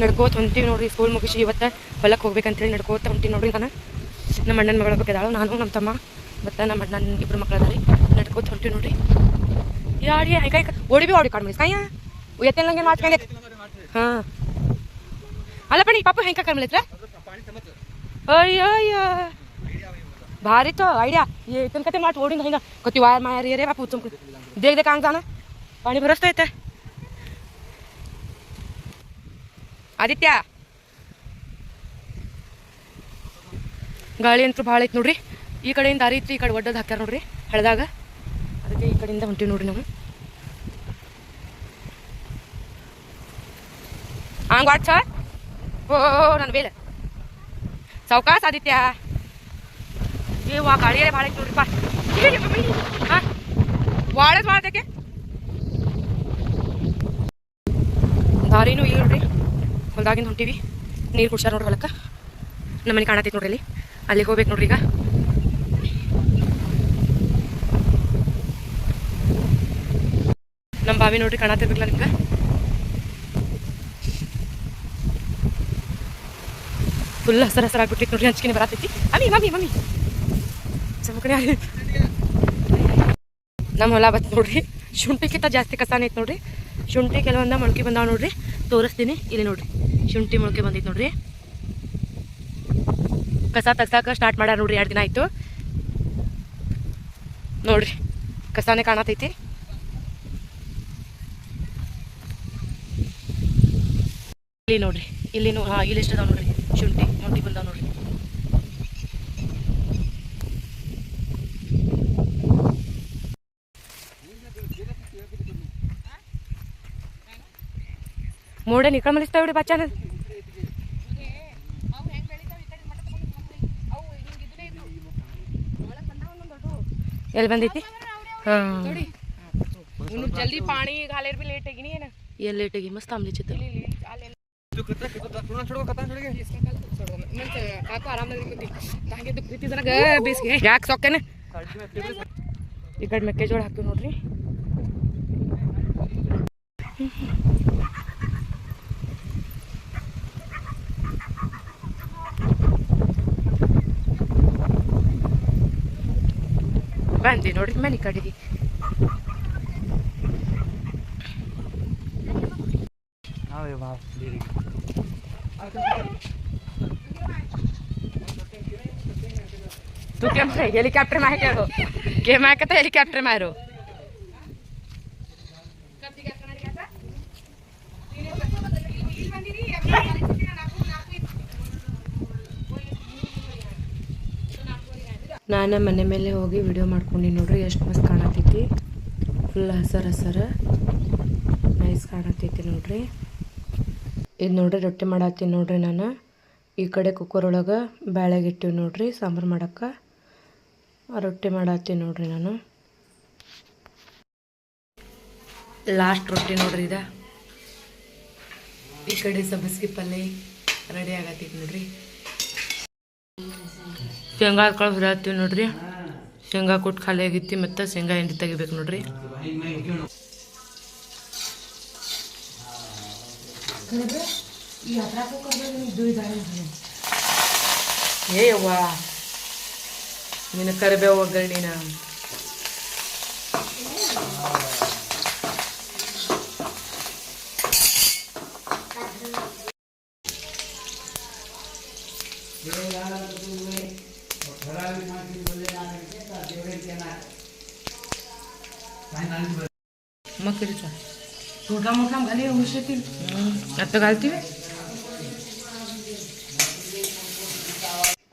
ನಡ್ಕೋತ ಹೊಂಟೀವಿ ನೋಡಿ ಸ್ಕೂಲ್ ಮುಗಿಸಿ ಇವತ್ತು ಹೊಲಕ್ಕೆ ಹೋಗ್ಬೇಕಂತೇಳಿ ನಡ್ಕೋತ ಹೊಂಟೀವಿ ನೋಡಿ ನಾನು ನಮ್ಮ ಅಣ್ಣನ ಮಗಳ ಬಗ್ಗೆ ಇದಾಳು ನಾನು ನಮ್ಮ ತಮ್ಮ ಮತ್ತು ನಮ್ಮ ಅಣ್ಣನ ಇಬ್ಬರು ಮಕ್ಕಳ ರೀ ನಡ್ಕೋತ ಹೊಂಟೀವಿ ನೋಡಿ ಯಾರಿ ಯಾಕೆ ಓಡಿ ಬಿ ಓಡಿ ಕಾಡ್ ಮಿಸ್ ಕಾಯ ಎತ್ತಂಗೆ ಮಾಡ್ಕೊಂಡೆ ಹಾಂ ಅಲ್ಲ ಬನ್ನಿ ಪಾಪ ಹೆಂಗೆ ಕರ್ಮಲಿತ್ರ ಅಯ್ಯೋ ಅಯ್ಯೋ ಭಾರಿ ತೋ ಐಡಿಯಾ ಏತನ ಕತೆ ಮಾಡಿ ಓಡಿ ಹಿಂಗೆ ಕತಿ ವಾಯರ್ ಮಾಯರ್ ಏರೇ ಪಾಪ ಉತ್ತಮ ದೇಗ್ದೆ ಕಾಂಗ್ತಾನ ಪಾಣಿ ಬರಸ್ತೈತೆ ಆದಿತ್ಯ. ಗಾಳಿ ಅಂತೂ ಭಾಳ ಐತೆ ನೋಡ್ರಿ. ಈ ಕಡೆಯಿಂದ ದಾರಿ ಇತ್ತು ಈ ಕಡೆ ಒಡ್ಡದ್ ಹಾಕ್ಯಾರ ನೋಡ್ರಿ, ಹಳದಾಗ. ಅದಕ್ಕೆ ಈ ಕಡೆಯಿಂದ ಹೊಂಟೀವಿ ನೋಡ್ರಿ ನಾವು. ಹಂಗೆ ಓ ನನ್ನ ಬೇಲೆ ಸೌಕಾಸ ಆದಿತ್ಯ. ಗಾಳಿಯೇ ಭಾಳ ಐತಿ ನೋಡ್ರಿಪ್ಪ. ಹಾಂ. ಭಾಳ ಮಾಡ್ದಕ್ಕೆ ದಾರಿನೂ ಇಲ್ಲ ನೋಡ್ರಿ ಹೊಲ್ದಾಗಿಂದ ಹೊಂಟೀವಿ. ನೀರು ಕುಡ್ಸ್ಯಾರ ನೋಡ್ರಿ ಹೊಲಕ್ಕೆ. ನಮ್ಮ ಮನೆ ಕಾಣತೈತೆ ನೋಡ್ರಿ ಅಲ್ಲಿ ಅಲ್ಲಿಗೆ ಹೋಗ್ಬೇಕು ನೋಡ್ರಿ ಈಗ. ನಮ್ಮ ಬಾವಿ ನೋಡ್ರಿ ಕಾಣತಿರ್ಬೇಕಲ್ಲ ನಿಮ್ಗೆ. ಫುಲ್ ಹಸರ ಹಸರಾಗ್ಬಿಟ್ಟಿತ್ತು ನೋಡ್ರಿ ಹಂಚ್ಕಿನ ಬರತೈತಿ. Mummy mummy. ಮಮ್ಮಿ ಚಮಕಣೆ ನಮ್ಮ ಹೊಲ ಬತ್ ನೋಡ್ರಿ. ಶುಂಠಿಕ್ಕಿಂತ ಜಾಸ್ತಿ ಕಸಾನ ಐತೆ ನೋಡ್ರಿ. ಶುಂಠಿ ಕೆಲವೊಂದ ಮೊಳಕೆ ಬಂದಾವ ನೋಡ್ರಿ. ತೋರಿಸ್ತೀನಿ. ಇಲ್ಲಿ ನೋಡ್ರಿ. ಶುಂಠಿ ಮೊಳಕೆ ಬಂದಿತ್ತು ನೋಡ್ರಿ. ಕಸ ತಗ್ಸಾಕ ಸ್ಟಾರ್ಟ್ ಮಾಡ್ಯಾರ ನೋಡ್ರಿ ಎರಡು ದಿನ ಆಯ್ತು. ನೋಡ್ರಿ. ಕಸಾನೆ ಕಾಣತೈತಿ. ಇಲ್ಲಿ ನೋಡ್ರಿ. ಇಲ್ಲಿ ಹಾ, ಇಲ್ಲಿ ಎಷ್ಟು ಅದಾವ ನೋಡ್ರಿ? ಶುಂಠಿ ಮೊಳಕೆ ಬಂದಾವ ನೋಡ್ರಿ. ಮೋಡನ್ ಈ ಕಡೆ ಮಲಿಸ್ತಾವ ಬಿಡಿ ಬಚ್ಚಾನ ಎಲ್ಲಿ ಬಂದೈತಿ? ಜಲ್ದಿ ಪಾಣಿ ಗಾಲೇರ್ ಬಿ ಲೇಟ್ ಆಗಿನಿ ಏನ? ಎಲ್ಲಿ ಲೇಟ್ ಆಗಿ ಮಸ್ತ್ ಆಮ್ಲಿ ಚಿತ್ರ ಯಾಕೆ ಸೊಕ್ಕೇನೆ? ಈ ಕಡೆ ಮೆಕ್ಕೆಜೋಳ ಹಾಕ್ತೀವಿ ನೋಡ್ರಿ. ಬಂದಿ ನೋಡ್ರಿ ಮನೆ ಕಡೆಗೆ तू केम हेलिकॉप्टर माहे के हो के माहे का हेलिकॉप्टर मारो ನಾನು ಮನೆ ಮೇಲೆ ಹೋಗಿ ವಿಡಿಯೋ ಮಾಡ್ಕೊಂಡು ನೋಡ್ರಿ, ಎಷ್ಟು ಮಸ್ತ್ ಕಾಣತೈತಿ. ಫುಲ್ ಹಸರು ಹಸರ. ನೈಸ್ ಕಾಣತೈತಿ ನೋಡ್ರಿ. ಇದು ನೋಡ್ರಿ, ರೊಟ್ಟಿ ಮಾಡತ್ತೀನಿ ನೋಡ್ರಿ ನಾನು. ಈ ಕಡೆ ಕುಕ್ಕರ್ ಒಳಗೆ ಬ್ಯಾಳೆಗೆ ಇಟ್ಟಿವಿ ನೋಡ್ರಿ, ಸಾಂಬಾರು ಮಾಡೋಕ್ಕೆ ರೊಟ್ಟಿ ಮಾಡತ್ತೀನಿ ನೋಡ್ರಿ ನಾನು. ಲಾಸ್ಟ್ ರೊಟ್ಟಿ ನೋಡ್ರಿ ಇದ. ಈ ಕಡೆ ಸಬ್ಬಸ್ಗಿ ಪಲ್ಯ ರೆಡಿ ಆಗತ್ತೈತಿ ನೋಡ್ರಿ. ಶೇಂಗಾ ಕಾಳು ಹುರಿಯತ್ತೀವಿ ನೋಡ್ರಿ. ಶೇಂಗಾ ಕೊಟ್ಟು ಖಾಲಿ ಆಗಿತ್ತು ಮತ್ತು ಶೇಂಗಾ ಹಿಂಡಿ ತೆಗಿಬೇಕು ನೋಡ್ರಿ. ಏ ಅವ್ವ ನಿನ್ನ ಕರಿಬೇವು ಒಗ್ಗರಣೆನ?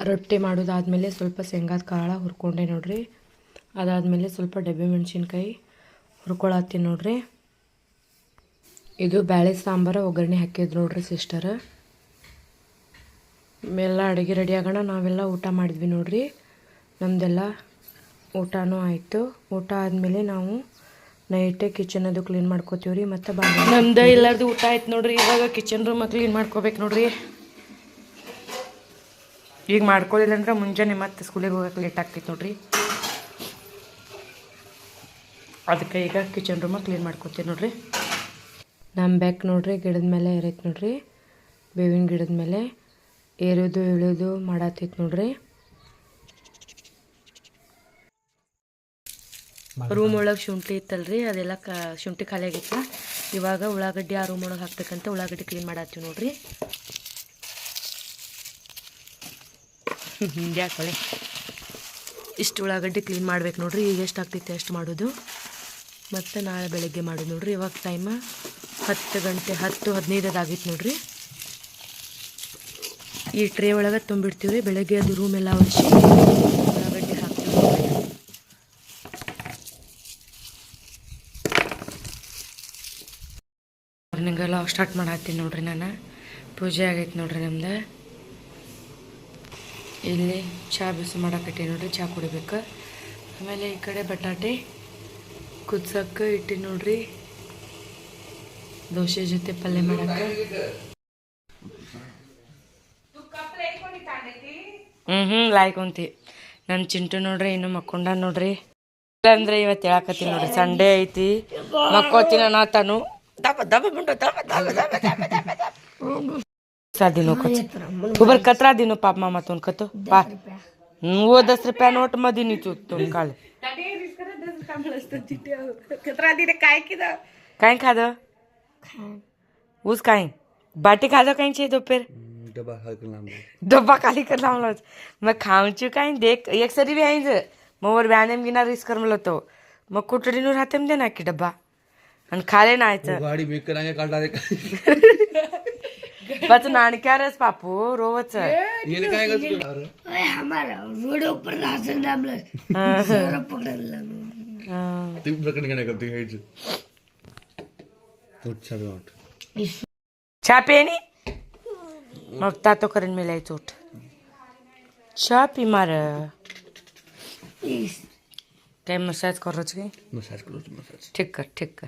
ರೊಟ್ಟಿ ಮಾಡೋದಾದ್ಮೇಲೆ ಸ್ವಲ್ಪ ಶೇಂಗಾದ ಕಾಳ ಹುರ್ಕೊಂಡೆ ನೋಡ್ರಿ. ಅದಾದ್ಮೇಲೆ ಸ್ವಲ್ಪ ಡಬ್ಬೆ ಮೆಣಸಿನ್ಕಾಯಿ ಹುರ್ಕೊಳತ್ತೀನಿ ನೋಡ್ರಿ. ಇದು ಬ್ಯಾಳೆ ಸಾಂಬಾರ, ಒಗ್ಗರಣೆ ಹಾಕಿದ್ರು ನೋಡ್ರಿ ಸಿಸ್ಟರ್ ಎಲ್ಲ ಅಡುಗೆ ರೆಡಿ ಆಗೋಣ, ನಾವೆಲ್ಲ ಊಟ ಮಾಡಿದ್ವಿ ನೋಡ್ರಿ. ನಮ್ದೆಲ್ಲ ಊಟನೂ ಆಯಿತು. ಊಟ ಆದಮೇಲೆ ನಾವು ನೈಟೇ ಕಿಚನ್ ಅದು ಕ್ಲೀನ್ ಮಾಡ್ಕೋತೀವಿ ರೀ ಮತ್ತು ಬಾ ನಮ್ದು ಎಲ್ಲರದು ಊಟ ಆಯ್ತು ನೋಡ್ರಿ ಇವಾಗ ಕಿಚನ್ ರೂಮ್ ಕ್ಲೀನ್ ಮಾಡ್ಕೋಬೇಕು ನೋಡ್ರಿ. ಈಗ ಮಾಡ್ಕೊಳ್ಳಿಲ್ಲ ಅಂದ್ರೆ ಮುಂಜಾನೆ ಮತ್ತೆ ಸ್ಕೂಲಿಗೆ ಹೋಗಕ್ಕೆ ಲೇಟ್ ಆಗ್ತೈತೆ ನೋಡ್ರಿ. ಅದಕ್ಕೆ ಈಗ ಕಿಚನ್ ರೂಮ್ ಕ್ಲೀನ್ ಮಾಡ್ಕೋತೀವಿ ನೋಡ್ರಿ. ನಮ್ಮ ಬ್ಯಾಕ್ ನೋಡ್ರಿ ಗಿಡದ ಮೇಲೆ ಏರೈತೆ ನೋಡ್ರಿ. ಬೇವಿನ ಗಿಡದ ಮೇಲೆ ಏರೋದು ಇಳೋದು ಮಾಡತ್ತೈತೆ ನೋಡ್ರಿ. ರೂಮ್ ಒಳಗೆ ಶುಂಠಿ ಇತ್ತಲ್ರಿ, ಅದೆಲ್ಲ ಕ, ಶುಂಠಿ ಖಾಲಿ ಆಗಿತ್ತು ಇವಾಗ ಉಳ್ಳಾಗಡ್ಡಿ ಆ ರೂಮ್ ಒಳಗೆ ಹಾಕ್ಬೇಕಂತ ಉಳ್ಳಾಗಡ್ಡಿ ಕ್ಲೀನ್ ಮಾಡತ್ತೀವಿ ನೋಡ್ರಿ. ಯಾಕಳೆ ಇಷ್ಟು ಉಳ್ಳಾಗಡ್ಡಿ ಕ್ಲೀನ್ ಮಾಡ್ಬೇಕು ನೋಡ್ರಿ, ಈಗ ಎಷ್ಟು ಆಗ್ತೈತೆ ಅಷ್ಟು ಮಾಡೋದು. ಮತ್ತು ನಾಳೆ ಬೆಳಗ್ಗೆ ಮಾಡೋದು ನೋಡ್ರಿ, ಇವಾಗ ಟೈಮ ಹತ್ತು ಗಂಟೆ, ಹತ್ತು ಹದಿನೈದು ಆಗಿತ್ತು ನೋಡ್ರಿ. ಈ ಟ್ರೇ ಒಳಗೆ ತುಂಬಿಡ್ತೀವಿ ರೀ ಬೆಳಗ್ಗೆ ಅದು ರೂಮೆಲ್ಲ ಒರೆಸಿ ಉಳ್ಳಾಗಡ್ಡಿ ಹಾಕ್ತೀವಿ ನೋಡ್ರಿ ಮಾರ್ನಿಂಗೆಲ್ಲ ಸ್ಟಾರ್ಟ್ ಮಾಡತ್ತೀನಿ ನೋಡ್ರಿ ನಾನು. ಪೂಜೆ ಆಗೈತೆ ನೋಡ್ರಿ ನಮ್ದು. ಇಲ್ಲಿ ಚಹಾ ಬಿಸಿ ಮಾಡಾಕತ್ತೀನಿ ನೋಡ್ರಿ ಚಹಾ ಕುಡಿಬೇಕು. ಆಮೇಲೆ ಈ ಕಡೆ ಬಟಾಟೆ ಕುದ್ಸಕ್ಕೆ ಇಟ್ಟಿ ನೋಡ್ರಿ. ದೋಸೆ ಜೊತೆ ಪಲ್ಯ ಮಾಡಕ್ಕೆ ಹ್ಞೂ ಹ್ಞೂ ಲಾಯ್ಕೊಂತಿ ನನ್ನ ಚಿಂಟು ನೋಡ್ರಿ, ಇನ್ನು ಮಕ್ಕೊಂಡ ನೋಡ್ರಿ. ಇಲ್ಲಾಂದ್ರೆ ಇವತ್ತು ಹೇಳಕತ್ತೀನಿ ನೋಡ್ರಿ, ಸಂಡೇ ಐತಿ. ಮಕ್ಕೋತೀನಿ ಅನ್ನತಾನು दाबा दाबा म्हणतो कचरा दिनो पाप मामा तो कतो. पा वो दस रुपया नोटमध्ये नि चुकतो काल कचरा दिन काय किदा काय खाद? ऊस काय? बाटी खाद काय छे दोपहर? डब्बा खाली कर लाम डब्बा खाली कर लाम काय? देख एक सरी भी आईज मोवर व्यायाम गिना रिस्क कर तो मग कुठडीनू राहते दे ना की डब्बा आणि खाले नाहीच गाडी मी करायला काढणार नाणक्यारच पापू रोवच. काय करतो घ्यायचं. मग तातो करेन मिलाय चोट. छापी मार. काय मसाज करोच काय मसाज करू मसाज. ठीक कर ठीक कर.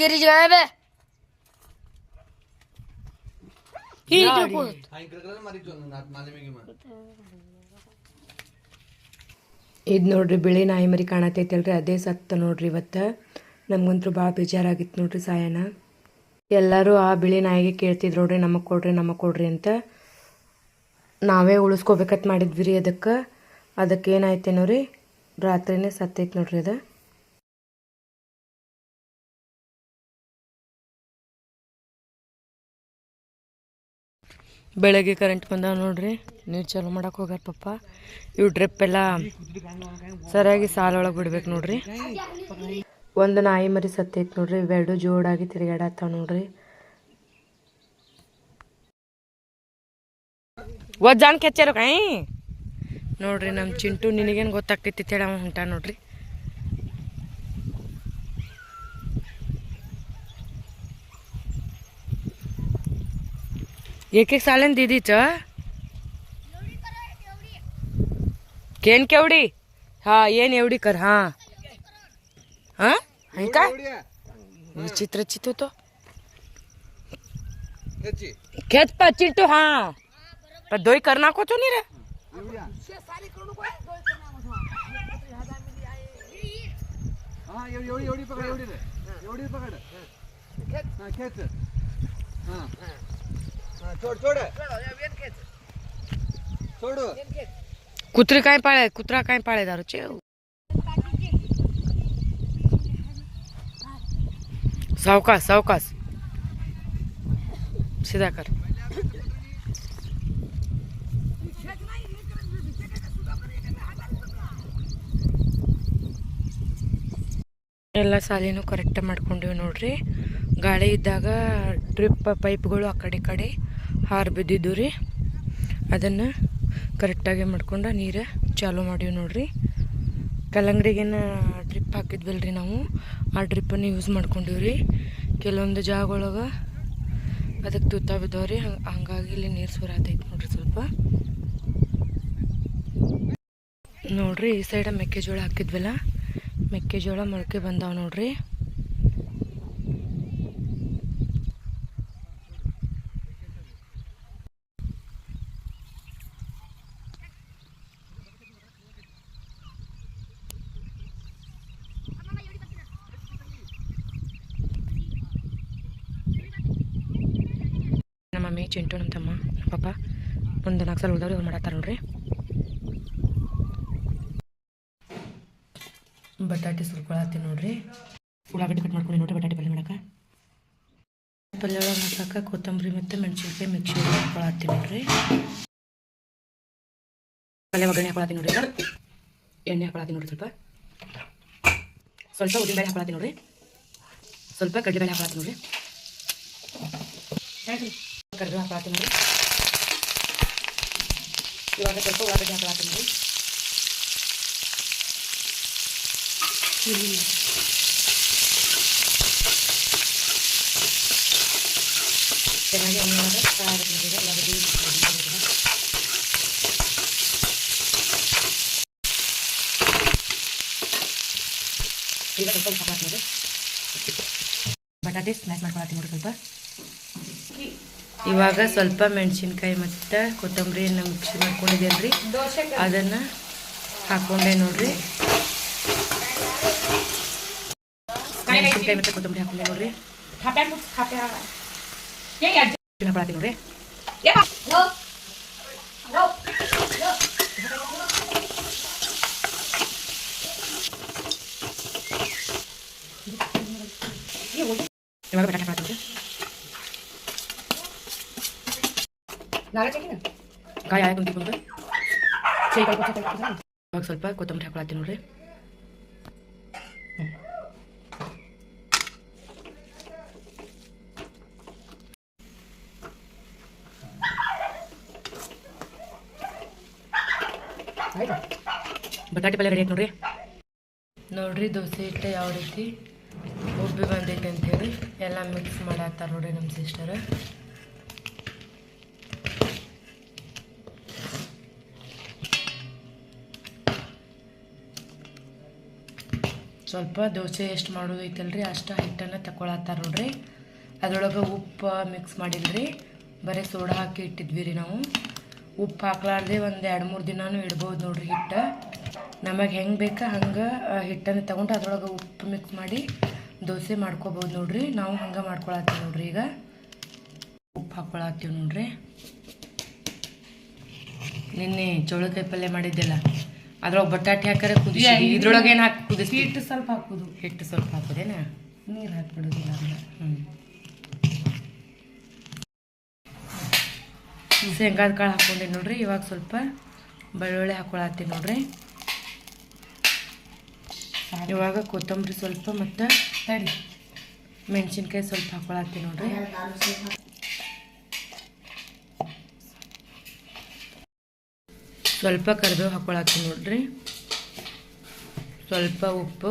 ಗೆರಿ ಜಾವೆ ಇದು ನೋಡ್ರಿ ಬಿಳಿ ನಾಯಿ ಮರಿ ಕಾಣತೈತಲ್ರಿ ಅದೇ ಸತ್ತ ನೋಡ್ರಿ ಇವತ್ತು. ನಮಗಂತೂ ಭಾಳ ಬೇಜಾರಾಗಿತ್ತು ನೋಡ್ರಿ ಸಾಯನ. ಎಲ್ಲರೂ ಆ ಬಿಳಿ ನಾಯಿಗೆ ಕೇಳ್ತಿದ್ರು ನೋಡ್ರಿ ನಮಗೆ ಕೊಡ್ರಿ ನಮಗೆ ಕೊಡ್ರಿ ಅಂತ. ನಾವೇ ಉಳಿಸ್ಕೋಬೇಕಂತ ಮಾಡಿದ್ವಿ ರೀ ಅದಕ್ಕೆ. ಅದಕ್ಕೆ ಏನಾಯ್ತೇನೋ ರೀ ರಾತ್ರಿನೇ ಸತ್ತೈತೆ ನೋಡ್ರಿ ಅದು. ಬೆಳಗ್ಗೆ ಕರೆಂಟ್ ಬಂದಾವ ನೋಡ್ರಿ. ನೀರು ಚಾಲು ಮಾಡಕ್ಕೆ ಹೋಗ್ಯಾರ ಪಪ್ಪ ಇವು ಡ್ರಿಪ್ ಎಲ್ಲ ಸರಿಯಾಗಿ ಸಾಲೊಳಗೆ ಬಿಡ್ಬೇಕು ನೋಡ್ರಿ. ಒಂದು ನಾಯಿ ಮರಿ ಸತ್ತೈತೆ ನೋಡ್ರಿ. ಇವೆರಡು ಜೋಡಾಗಿ ತಿರುಗಾಡತ್ತಾವ ನೋಡ್ರಿ. ವಜ್ಜಾನ್ ಕೆಚ್ಚಾರ ಕೈ ನೋಡ್ರಿ ನಮ್ಮ ಚಿಂಟು ನಿನಗೇನು ಗೊತ್ತಾಗ್ತೈತಿ ಹೇಳ ಹೊಂಟ ನೋಡ್ರಿ. एक एक सालन दीदीचं केन केवढी हा येन एवढी कर, हा। हा? काय विचित्र चित होतो खेत पा चिंटू, हा। दोई तो रे हा, एवढी एवढी पकड, एवढी रे। एवढी पकड। हा खेच हा। हा सोड सोड सोड कुत्री काय पाळे कुत्रा काय पाळे दारूचे सावकाश सावकाश सीधा कर ಎಲ್ಲ ಸಾಲಿನೂ ಕರೆಕ್ಟ್ ಮಾಡ್ಕೊಂಡಿವಿ ನೋಡ್ರಿ ಗಾಳಿ ಇದ್ದಾಗ ಡ್ರಿಪ್ ಪೈಪ್ಗಳು ಆ ಕಡೆ ಈ ಕಡೆ ಹಾರು ಬಿದ್ದಿದ್ದು ರೀ. ಅದನ್ನು ಕರೆಕ್ಟಾಗಿ ಮಾಡ್ಕೊಂಡು ನೀರು ಚಾಲೂ ಮಾಡೀವಿ ನೋಡ್ರಿ. ಟ್ರಿಪ್ ಡ್ರಿಪ್ ರೀ ನಾವು. ಆ ಡ್ರಿಪ್ಪನ್ನು ಯೂಸ್ ಮಾಡ್ಕೊಂಡಿವಿ ರೀ. ಕೆಲವೊಂದು ಜಾಗದೊಳಗೆ ಅದಕ್ಕೆ ತೂತ ಬಿದ್ದವ್ರಿ ಹಂಗೆ, ಹಂಗಾಗಿ ಇಲ್ಲಿ ನೀರು ಸುರಾತೈತಿ ನೋಡ್ರಿ ಸ್ವಲ್ಪ. ನೋಡ್ರಿ ಈ ಸೈಡ ಮೆಕ್ಕೆಜೋಳ ಹಾಕಿದ್ವಲ್ಲ. ಮೆಕ್ಕೆಜೋಳ ಮೊಳಕೆ ಬಂದಾವ ನೋಡ್ರಿ ನಮ್ಮ ಮಮ್ಮಿ ಚಿಂಟು ನಮ್ಮ ತಮ್ಮ ನಮ್ಮ ಪಾಪ ಒಂದು ನಾಲ್ಕು ಸಲ ಉಳ್ದವ್ರಿ ಅವ್ರು ಮಾಡತ್ತಾರ ನೋಡ್ರಿ ಬಟಾಟೆ ಸುರ್ಕೊಳತ್ತೀನಿ ನೋಡ್ರಿ. ಉಳ್ಳಾಗಡ್ಡಿ ಕಟ್ ಮಾಡ್ಕೊಂಡು ನೋಡ್ರಿ ಬಟಾಟೆ ಪಲ್ಯ ಮಾಡಕ್ಕೆ. ಪಲ್ಯ ಒಳಗೆ ಹಾಕಕ್ಕೆ ಕೊತ್ತಂಬರಿ ಮತ್ತು ಮೆಣಸಿನ್ಕಾಯಿ ಮಿಕ್ಸಿ ಹಾಕೊಳತ್ತೀನಿ ನೋಡ್ರಿ. ಪಲ್ಯ ಒಗ್ಗರಣೆ ಹಾಕೊಳತ್ತೀನಿ ನೋಡ್ರಿ ಎಣ್ಣೆ ಹಾಕೊಳತ್ತೀನಿ ನೋಡ್ರಿ ಸ್ವಲ್ಪ. ಸ್ವಲ್ಪ ಉದ್ದಿನ ಬೇಳೆ ಹಾಕೊಳತ್ತೀನಿ ನೋಡ್ರಿ. ಸ್ವಲ್ಪ ಕಡ್ಲೆಬೇಳೆ ಹಾಕೊಳತ್ತೀನಿ ನೋಡ್ರಿ. ಕರ್ಬೇವು ಹಾಕೊಳತ್ತೀನಿ ನೋಡ್ರಿ. ಇವಾಗ ಸ್ವಲ್ಪ ಉಳ್ಳಾಗಡ್ಡಿ ಹಾಕೊಳತ್ತೀನಿ ನೋಡ್ರಿ. ಚೆನ್ನಾಗಿ ಫ್ರೈ ಆಗಕ್ಕೆ ನೋಡ್ರಿ ಉಳ್ಳಾಗಡ್ಡಿ ಈಗ ಸ್ವಲ್ಪ ಉಪ್ಪು ಬಟಾಟೆ ಸ್ಮ್ಯಾಶ್ ಮಾಡ್ಕೊಳತ್ತೀನಿ ಸ್ವಲ್ಪ ಇವಾಗ ಸ್ವಲ್ಪ ಮೆಣಸಿನ್ಕಾಯಿ ಮತ್ತು ಕೊತ್ತಂಬರಿಯನ್ನು ಮಿಕ್ಸ್ ಮಾಡ್ಕೊಂಡಿದ್ದೇನೆ ರೀ ಅದನ್ನು ಹಾಕ್ಕೊಂಡೆ ನೋಡ್ರಿ. ಮೆಣಸಿನ್ಕಾಯಿ ಮತ್ತು ಕೊತ್ತಂಬರಿ ಹಾಕ್ಕೊಂಡೆ ನೋಡ್ರಿ ಹಾಕೊಳತ್ತೀನಿ ನೋಡ್ರಿ ಇವಾಗ ಬಟಾಟೆ ಹಾಕ್ತೀನಿ ಕಾಯಿ ಹಾಕಿ ಕುಂತ್ಕೊಂಡು ಇವಾಗ ಸ್ವಲ್ಪ ಕೊತ್ತಂಬರಿ ಹಾಕೊಳತ್ತೀನಿ ನೋಡ್ರಿ ಬಟಾಟೆ ಪಲ್ಯ ರೆಡಿ ಆಯ್ತು ನೋಡ್ರಿ. ನೋಡ್ರಿ ದೋಸೆ ಹಿಟ್ಟ ಯಾವ ರೀತಿ ಉಬ್ಬಿ ಬಂದೈತೆ ಅಂತೇಳಿ ಎಲ್ಲ ಮಿಕ್ಸ್ ಮಾಡತ್ತಾರ ನೋಡ್ರಿ ನಮ್ಮ ಸಿಸ್ಟರ್ ಸ್ವಲ್ಪ ದೋಸೆ ಎಷ್ಟು ಮಾಡೋದು ರೀ ಅಷ್ಟು ಹಿಟ್ಟನ್ನು ತಗೊಳತ್ತಾರ ನೋಡ್ರಿ. ಅದರೊಳಗೆ ಉಪ್ಪು ಮಿಕ್ಸ್ ಮಾಡಿಲ್ರಿ. ಬರೀ ಸೋಡಾ ಹಾಕಿ ಇಟ್ಟಿದ್ವಿ ರೀ ನಾವು. ಉಪ್ಪು ಹಾಕ್ಲಾರ್ದೆ ಒಂದು ಎರಡು ಮೂರು ದಿನಾನು ಇಡ್ಬೋದು ನೋಡ್ರಿ ಹಿಟ್ಟು. ನಮಗೆ ಹೆಂಗೆ ಬೇಕಾ ಹಂಗೆ ಹಿಟ್ಟನ್ನು ತಗೊಂಡು ಅದ್ರೊಳಗೆ ಉಪ್ಪು ಮಿಕ್ಸ್ ಮಾಡಿ ದೋಸೆ ಮಾಡ್ಕೋಬೋದು ನೋಡ್ರಿ. ನಾವು ಹಂಗೆ ಮಾಡ್ಕೊಳತ್ತೀವಿ ನೋಡ್ರಿ ಈಗ. ಉಪ್ಪು ಹಾಕ್ಕೊಳತ್ತೀವಿ ನೋಡ್ರಿ. ನಿನ್ನೆ ಚೌಳಿಕಾಯಿ ಪಲ್ಯ ಮಾಡಿದ್ದೆಲ್ಲ ಅದ್ರೊಳಗೆ ಬಟಾಟೆ ಹಾಕರೆ ಕುದಿಸಿ ಇದ್ರೊಳಗೆ ಏನು ಹಾಕಿ ಕುದಿಸಿ ಹಿಟ್ಟು ಸ್ವಲ್ಪ ಹಾಕೋದು. ಹಿಟ್ಟು ಸ್ವಲ್ಪ ಹಾಕೋದೇನಾ ನೀರು ಹಾಕ್ಬಿಡೋದಿಲ್ಲ ಹ್ಞೂ ಶೇಂಗಾದ ಕಾಳು ಹಾಕ್ಕೊಂಡೆ ನೋಡ್ರಿ. ಇವಾಗ ಸ್ವಲ್ಪ ಬೆಳ್ಳುಳ್ಳಿ ಹಾಕ್ಕೊಳತ್ತೀನಿ ನೋಡ್ರಿ. ಇವಾಗ ಕೊತ್ತಂಬರಿ ಸ್ವಲ್ಪ ಮತ್ತು ತಡಿ ಮೆಣಸಿನ್ಕಾಯಿ ಸ್ವಲ್ಪ ಹಾಕೊಳತ್ತೀನಿ ನೋಡ್ರಿ. ಸ್ವಲ್ಪ ಕರಿಬೇವು ಹಾಕೊಳತ್ತೀನಿ ನೋಡ್ರಿ. ಸ್ವಲ್ಪ ಉಪ್ಪು.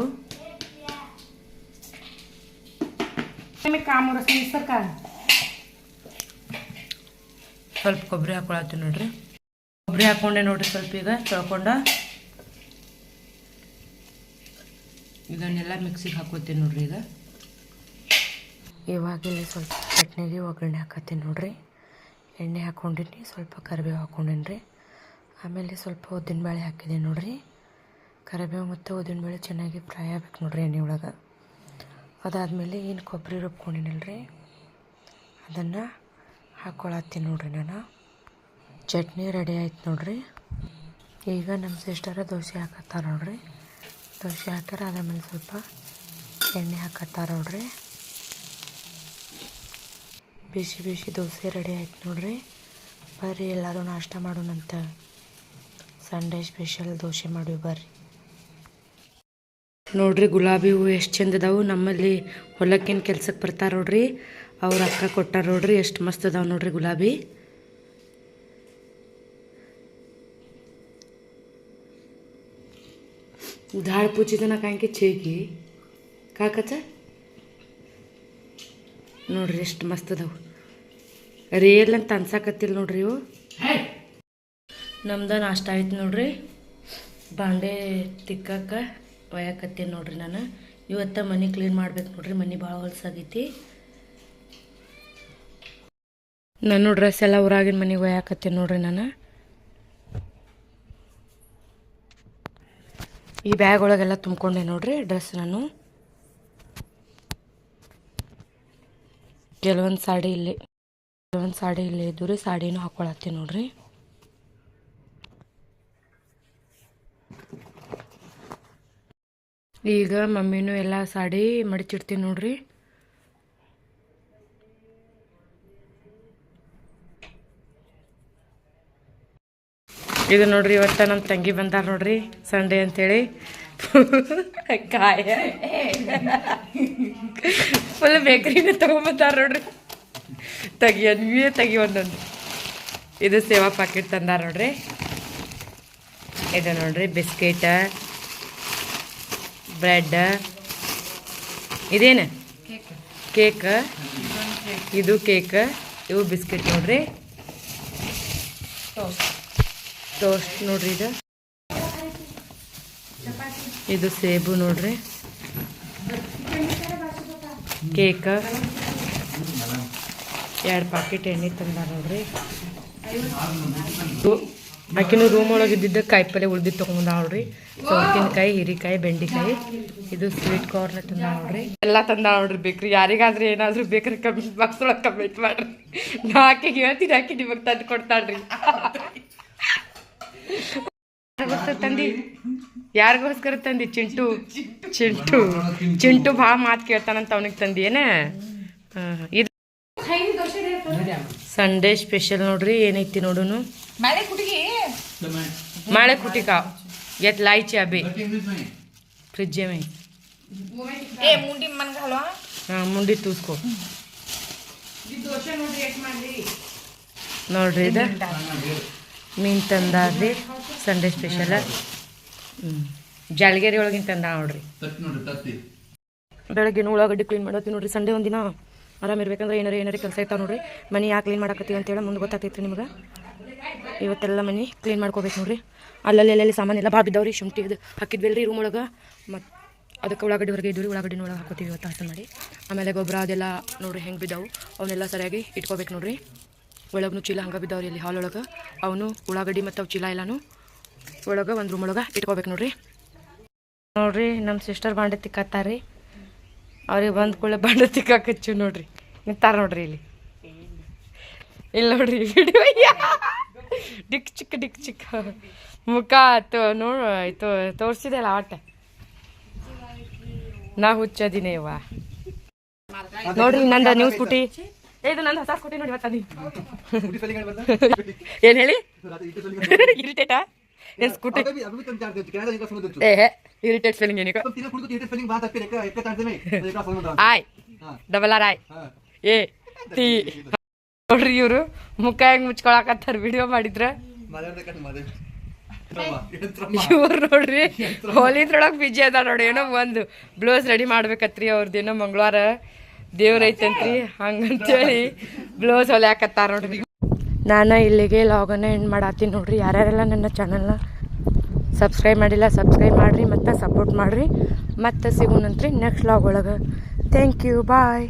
ಸ್ವಲ್ಪ ಕೊಬ್ಬರಿ ಹಾಕೊಳತ್ತೀನಿ ನೋಡ್ರಿ. ಕೊಬ್ಬರಿ ಹಾಕೊಂಡೆ ನೋಡ್ರಿ ಸ್ವಲ್ಪ ಈಗ ತೊಳ್ಕೊಂಡು. ಇದನ್ನೆಲ್ಲ ಮಿಕ್ಸಿಗೆ ಹಾಕೋತೀನಿ ನೋಡ್ರಿ ಈಗ. ಇವಾಗ ಇಲ್ಲಿ ಸ್ವಲ್ಪ ಚಟ್ನಿಗೆ ಒಗ್ಗರಣೆ ಹಾಕತ್ತೀನಿ ನೋಡ್ರಿ. ಎಣ್ಣೆ ಹಾಕ್ಕೊಂಡಿನಿ ಸ್ವಲ್ಪ ಕರಿಬೇವು ಹಾಕ್ಕೊಂಡಿನಿ ಆಮೇಲೆ ಸ್ವಲ್ಪ ಉದ್ದಿನಬೇಳೆ ಹಾಕಿದ್ದೀನಿ ನೋಡ್ರಿ. ಕರಿಬೇವು ಮತ್ತು ಉದ್ದಿನಬೇಳೆ ಚೆನ್ನಾಗಿ ಫ್ರೈ ಆಗ್ಬೇಕು ನೋಡ್ರಿ ಎಣ್ಣೆ ಒಳಗೆ. ಅದಾದಮೇಲೆ ಏನು ಕೊಬ್ಬರಿ ರುಬ್ಕೊಂಡಿನಲ್ರಿ. ಅದನ್ನು ಹಾಕ್ಕೊಳತ್ತೀನಿ ನೋಡ್ರಿ ನಾನು. ಚಟ್ನಿ ರೆಡಿ ಆಯ್ತು ನೋಡ್ರಿ. ಈಗ ನಮ್ಮ ಸಿಸ್ಟರ ದೋಸೆ ಹಾಕತ್ತಾರ ನೋಡ್ರಿ. ದೋಸೆ ಹಾಕ್ಯಾರ ಅದ್ರ ಸ್ವಲ್ಪ ಎಣ್ಣೆ ಹಾಕತ್ತಾರ ನೋಡ್ರಿ. ಬಿಸಿ ಬಿಸಿ ದೋಸೆ ರೆಡಿ ಆಯ್ತು ನೋಡ್ರಿ. ಬರ್ರಿ, ಎಲ್ಲರೂ ನಾಷ್ಟ ಮಾಡೋಣಂತ ಸಂಡೇ ಸ್ಪೆಷಲ್ ದೋಸೆ ಮಾಡಿವಿ ಬರ್ರಿ. ನೋಡ್ರಿ, ಗುಲಾಬಿ ಹೂವು ಎಷ್ಟು ಚಂದ ನಮ್ಮಲ್ಲಿ ಹೊಲಕ್ಕೇನು ಕೆಲ್ಸಕ್ಕೆ ಬರ್ತಾರೆ ನೋಡ್ರಿ. ಅವ್ರ ಅಕ್ಕ ಕೊಟ್ಟಾರ ನೋಡ್ರಿ, ಎಷ್ಟು ಮಸ್ತ್ ಅದಾವೆ ನೋಡ್ರಿ ಗುಲಾಬಿ. ઝાડ પૂછી તને કારણ કે છે કી ನೋಡ್ರಿ ಎಷ್ಟು ಮಸ್ತ್ ಅದಾವು. ರಿಯಲ್ ಅಂತ ಅನ್ಸಾಕತ್ತಿಲ್ಲ ನೋಡ್ರಿ ಇವು. ನಮ್ದು ನಾಷ್ಟ ಆಯ್ತು ನೋಡ್ರಿ. ಬಾಂಡೆ ತಿಕ್ಕಕ್ಕ ಒಯ್ಯಾಕತ್ತೀನಿ ನೋಡ್ರಿ ನಾನು. ಇವತ್ತ ಮನೆ ಕ್ಲೀನ್ ಮಾಡ್ಬೇಕು ನೋಡ್ರಿ ಮನೆ ಭಾಳ ಹೊಲ್ಸಾಗೈತಿ ನಾನು ಡ್ರೆಸ್ ಎಲ್ಲ ಊರಾಗಿನ ಮನಿಗೆ ಒಯ್ಯಾಕತ್ತೀನಿ ನೋಡ್ರಿ ನಾನು. ಈ ಬ್ಯಾಗ್ ಒಳಗೆಲ್ಲ ತುಂಬ್ಕೊಂಡೆ ನೋಡ್ರಿ ಡ್ರೆಸ್ ನಾನು. ಕೆಲವೊಂದು ಸಾಡಿ ಇಲ್ಲಿ, ಕೆಲವೊಂದು ಸಾಡಿ ಇಲ್ಲಿ ಇದ್ದು ರೀ ಸಾಡಿನೂ ಹಾಕೊಳತ್ತೀನಿ ನೋಡ್ರಿ. ಈಗ ಮಮ್ಮಿನೂ ಎಲ್ಲ ಸಾಡಿ ಮಡಿಚಿಡ್ತೀನಿ ನೋಡ್ರಿ. ಇದು ನೋಡ್ರಿ ಇವತ್ತ ನಮ್ಮ ತಂಗಿ ಬಂದಾರ ನೋಡ್ರಿ ಸಂಡೇ ಅಂತೇಳಿ. ಕಾಯ. ಫುಲ್ ಬೇಕ್ರಿನ ತಗೊಂಬಂದಾರ ನೋಡ್ರಿ. ತೆಗಿಯೋ ತೆಗಿ ಒಂದೊಂದು. ಇದು ಸೇವಾ ಪ್ಯಾಕೆಟ್ ತಂದಾರ ನೋಡ್ರಿ. ಇದು ನೋಡ್ರಿ ಬಿಸ್ಕೆಟ, ಬ್ರೆಡ್. ಇದೇನು? ಕೇಕ್. ಇದು ಕೇಕ್, ಇವು ಬಿಸ್ಕೆಟ್ ನೋಡ್ರಿ. ಟೋಸ್ಟ್ ನೋಡ್ರಿ ಇದು. ಇದು ಸೇಬು ನೋಡ್ರಿ. ಕೇಕ. ಎರಡು ಪಾಕೆಟ್ ಎಣ್ಣೆ ತಂದಾರ ನೋಡ್ರಿ. ಆಕಿನೂ ರೂಮ್ ಒಳಗೆ ಇದ್ದಿದ್ದ ಕಾಯಿಪಲ್ಲೆ ಉಳ್ದಿದ್ದು ತೊಗೊಂಬಂದ ನೋಡ್ರಿ. ಸೌತಿನಕಾಯಿ, ಹೀರಿಕಾಯಿ, ಬೆಂಡಿಕಾಯಿ. ಇದು ಸ್ವೀಟ್ ಕಾರ್ನ್ ತಂದ ನೋಡ್ರಿ. ಎಲ್ಲ ತಂದ ನೋಡ್ರಿ ಬೇಕ್ರಿ. ಯಾರಿಗಾದ್ರೂ ಏನಾದರೂ ಬೇಕ್ರಿ, ಕಮೆಂಟ್ ಬಾಕ್ಸ್ ಒಳಗೆ ಕಮೆಂಟ್ ಮಾಡ್ರಿ. ನಾ ಆಕೆಗೆ ಹೇಳ್ತೀನಿ, ಆಕೆ ನಿಮಗೆ ತಂದು ಕೊಡ್ತಾಳ್ರಿ. ತಂದಿ? ಯಾರಿಗೋಸ್ಕರ ತಂದಿ? ಚಿಂಟು. ಚಿಂಟು. ಚಿಂಟು ಭಾಳ ಮಾತು ಕೇಳ್ತಾನಂತ ಅವನಿಗೆ ತಂದಿಯೇನ? ಇದು ಸಂಡೇ ಸ್ಪೆಷಲ್ ನೋಡ್ರಿ ಏನೈತಿ ನೋಡುನು? ಮಳೆ ಕುಟಿಕ ಎತ್ ಲಾಯ್ಚಿ ಅಬಿ ಫ್ರಿಜ್ ಹಾಂ ಮುಂಡಿ ತೂಸ್ಕೋ. ನೋಡ್ರಿ ಇದು. ಮೀನು ತಂದಾರ್ರಿ ಸಂಡೇ ಸ್ಪೆಷಲ್ ಹ್ಞೂ ಜಾಳಗೇರಿ ಒಳಗಿನ ತಂದ ನೋಡ್ರಿ. ಬೆಳಗ್ಗೆ ಉಳ್ಳಾಗಡ್ಡಿ ಕ್ಲೀನ್ ಮಾಡತ್ತೀವಿ ನೋಡ್ರಿ. ಸಂಡೇ ಒಂದಿನ ಆರಾಮ್ ಇರ್ಬೇಕಂದ್ರೆ ಏನಾರ ಏನಾರ ಕೆಲಸ ಇರ್ತಾವೆ ನೋಡ್ರಿ. ಮನೆ ಯಾಕೆ ಕ್ಲೀನ್ ಮಾಡಕತ್ತೀವಿ ಅಂತೇಳಿ ಮುಂದೆ ಗೊತ್ತಾಗ್ತೈತ್ರಿ ನಿಮ್ಗೆ. ಇವತ್ತೆಲ್ಲ ಮನೆ ಕ್ಲೀನ್ ಮಾಡ್ಕೋಬೇಕು ನೋಡ್ರಿ. ಅಲ್ಲಲ್ಲಿ ಅಲ್ಲಲ್ಲಿ ಸಾಮಾನೆಲ್ಲ ಭಾಳ ಬಿದ್ದಾವ್ರಿ ಶುಂಠಿ ಇದು ಹಾಕಿದ್ವಲ್ರಿ ರೂಮ್ ಒಳಗೆ. ಮತ್ತು ಅದಕ್ಕೆ ಉಳ್ಳಾಗಡ್ಡಿ ಹೊರಗೆ ಇದ್ವಿ ಉಳ್ಳಾಗಡ್ಡಿನ ಒಳಗೆ ಹಾಕೋತೀವಿ ಇವತ್ತು ಹಸನ್ ಮಾಡಿ. ಆಮೇಲೆ ಗೊಬ್ಬರ ಅದೆಲ್ಲ ನೋಡ್ರಿ ಹೆಂಗೆ ಬಿದ್ದಾವು ಅವನ್ನೆಲ್ಲ ಸರಿಯಾಗಿ ಇಟ್ಕೋಬೇಕು ನೋಡ್ರಿ. ಒಳಗೂ ಚೀಲ ಹಂಗೆ ಬಿದ್ದಾವ್ರಿ ಇಲ್ಲಿ ಹಾಲ್ ಒಳಗೆ ಅವನು ಉಳ್ಳಾಗಡ್ಡಿ ಮತ್ತು ಅವು ಚೀಲ ಎಲ್ಲನೂ ಒಳಗೆ ಒಂದು ರೂಮ್ ಒಳಗೆ ಇಟ್ಕೋಬೇಕು ನೋಡ್ರಿ. ನೋಡ್ರಿ ನಮ್ಮ ಸಿಸ್ಟರ್ ಬಾಂಡೆ ತಿಕ್ಕತ್ತಾರ್ರಿ ಅವ್ರಿಗೆ ಬಂದ ಕೂಡ ಬಾಂಡೆ ತಿಕ್ಕಾಕಚ್ಚು ನೋಡ್ರಿ. ನಿಂತಾರ ನೋಡ್ರಿ ಇಲ್ಲಿ. ಇಲ್ಲಿ ನೋಡ್ರಿ ವಿಡಿಯೋ ಡಿಕ್ ಚಿಕ್ಕ ಡಿಕ್ ಚಿಕ್ಕ ಮುಖ ತೋ ನೋಡು ಆಯ್ತು ತೋರಿಸಿದೆಲ್ಲ ಆಟ. ನಾ ಹುಚ್ಚದಿನೇವಾ ನೋಡ್ರಿ ನಂದ ನ್ಯೂಸ್ ಸ್ಕೂಟಿ ಏ, ಇದು ನಂದು ಹೊಸ ಸ್ಕೂಟಿ ನೋಡಿ ಏನ್ ಹೇಳಿ? ಇರಿಟೇಟಾ ಏನ್ ಸ್ಕೂಟಿ? ಇರಿಟೇಟ್ ಫೀಲಿಂಗ್ ಏನಕ್ಕೆ ಆಯ್. ಡಬಲ್ ಆರ್ ಆಯ್. ಏ ಟಿ ನೋಡ್ರಿ ಇವರು. ಮುಖ ಹೆಂಗ್ ಮುಚ್ಕೊಳಕತ್ತಾರ ವಿಡಿಯೋ ಮಾಡಿದ್ರ? ಇವ್ರು ನೋಡ್ರಿ ಹೋಲಿದ್ರೊಳಗ್ ಬಿಜಿ ಅದ ನೋಡಿ ಏನೋ ಒಂದು ಬ್ಲೌಸ್ ರೆಡಿ ಮಾಡ್ಬೇಕತ್ರಿ ಅವ್ರದ್ದು ಏನೋ ಮಂಗಳವಾರ. ದೇವ್ರ ಐತಂತ್ರಿ? ಹಂಗಂತೇಳಿ ಬ್ಲೌಸ್ ಹೊಲ್ಯಾಕತ್ತಾರ ನೋಡ್ರಿ. ನಾನು ಇಲ್ಲಿಗೆ ಲಾಗನ್ನ ಎಂಡ್ ಮಾಡತ್ತೀನಿ ನೋಡ್ರಿ. ಯಾರ್ಯಾರೆಲ್ಲ ನನ್ನ ಚಾನಲ್ನ ಸಬ್ಸ್ಕ್ರೈಬ್ ಮಾಡಿಲ್ಲ ಸಬ್ಸ್ಕ್ರೈಬ್ ಮಾಡಿರಿ, ಮತ್ತು ಸಪೋರ್ಟ್ ಮಾಡಿರಿ. ಮತ್ತೆ ಸಿಗೋಣಂತ್ರಿ ನೆಕ್ಸ್ಟ್ ಲಾಗ್ ಒಳಗೆ. Thank you bye